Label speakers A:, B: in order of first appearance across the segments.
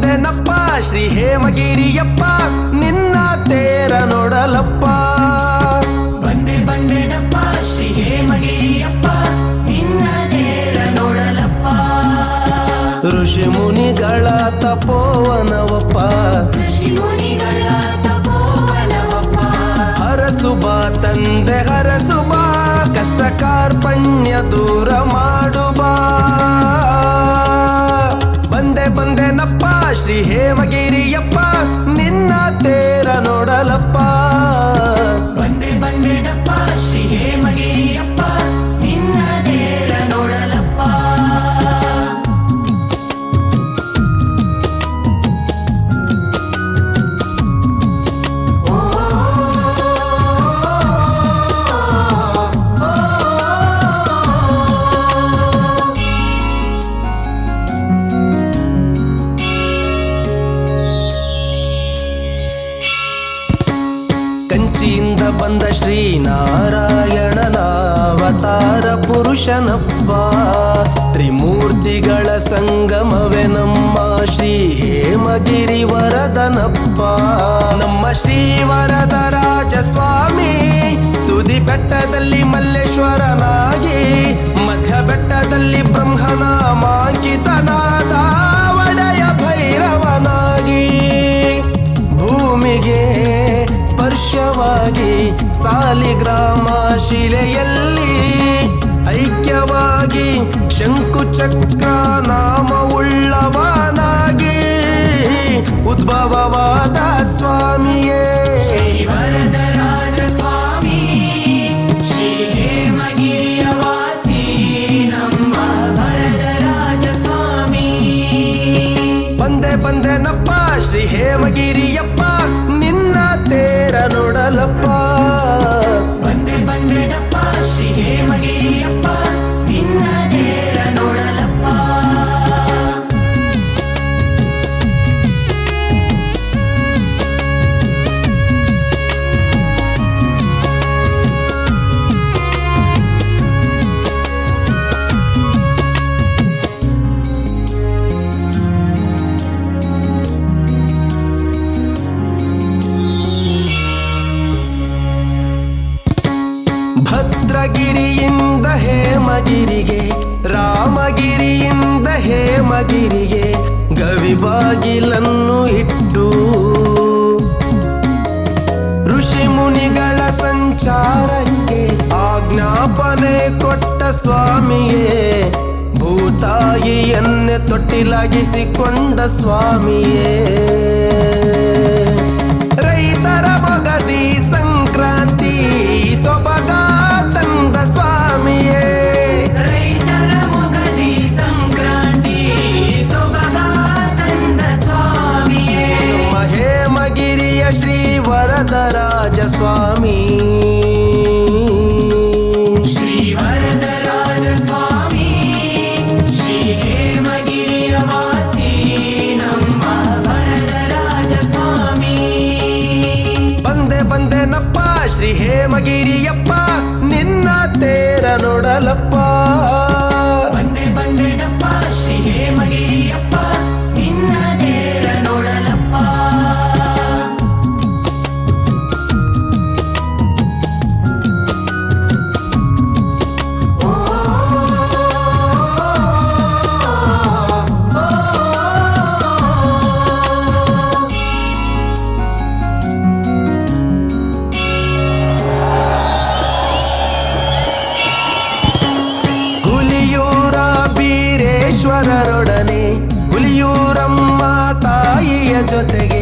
A: ಬಂದೆ ಬಂದೆನಪ್ಪ ಶ್ರೀ ಹೇಮಗಿರಿಯಪ್ಪ ನಿನ್ನ ತೇರ ನೋಡಲಪ್ಪ.
B: ಬಂದೆ ಬಂದೆನಪ್ಪ ಶ್ರೀ ಹೇಮಗಿರಿಯಪ್ಪ ನಿನ್ನ ತೇರ ನೋಡಲಪ್ಪ.
A: ಋಷಿ ಮುನಿಗಳ ತಪೋವನವಪ್ಪ.
B: ಹರಸುಬಾ ಮುನಿಗಳ ತಪೋವನವಪ್ಪ.
A: ಹರಸುಬ ತಂದೆ ಹರಸುಬಾ ಕಷ್ಟ ಕಾರ್ಪಣ್ಯ ಅವತಾರ ಪುರುಷನಪ್ಪ. ತ್ರಿಮೂರ್ತಿಗಳ ಸಂಗಮವೇ ನಮ್ಮ ಶ್ರೀ ಹೇಮಗಿರಿ ವರದನಪ್ಪ ನಮ್ಮ ಶ್ರೀ ವರದರಾಜ ಸ್ವಾಮಿ ತುದಿ ಬೆಟ್ಟದಲ್ಲಿ ಮಲ್ಲೇಶ್ವರನಾಗಿ ಮಧ್ಯ ಬೆಟ್ಟದಲ್ಲಿ ಬ್ರಹ್ಮನ ಮಾಂಕಿತನಾದ ಒಡೆಯ ಭೈರವನಾಗಿ. ಭೂಮಿಗೆ ಸ್ಪರ್ಶವಾಗಿ ಸಾಲಿಗ್ರಾಮ ಶಿಲೆಯಲ್ಲಿ ಶಂಕುಚಕ್ರ ನಾಮವುಳ್ಳವನಾಗಿ ಉದ್ಭವವಾದ ಸ್ವಾಮಿಯೇ. ಬಂದೆನಪ್ಪ ಶ್ರೀ ಹೇಮಗಿರಿಯಪ್ಪ ನಿನ್ನ ತೇರ ನೋಡಲಪ್ಪ ಭದ್ರಗಿರಿಯಿಂದ ಹೇಮಗಿರಿಗೆ, ರಾಮಗಿರಿಯಿಂದ ಹೇಮಗಿರಿಗೆ ಗವಿಬಾಗಿಲನ್ನು ಇಟ್ಟು. ಋಷಿ ಮುನಿಗಳ ಸಂಚಾರಕ್ಕೆ ಆಜ್ಞಾಪನೆ ಕೊಟ್ಟ ಸ್ವಾಮಿಯೇ, ಭೂತಾಯಿಯನ್ನೇ ತೊಟ್ಟಿಲಾಗಿಸಿಕೊಂಡ ಸ್ವಾಮಿಯೇ. ಶ್ರೀ ಹೇಮಗಿರಿಯಪ್ಪ ನಿನ್ನ ತೇರ ನೋಡಲಪ್ಪ
B: ಜೊತೆಗೆ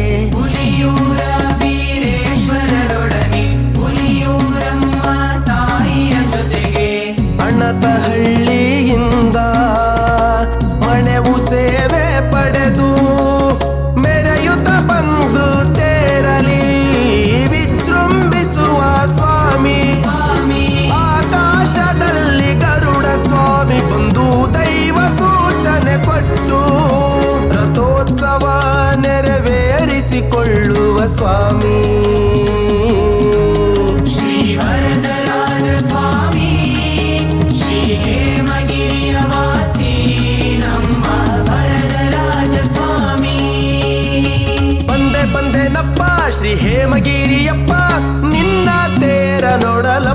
B: ಬಂದೆನಪ್ಪ. ಶ್ರೀ ಹೇಮಗಿರಿಯಪ್ಪ ನಿನ್ನ ತೇರ
A: ನೋಡಲ.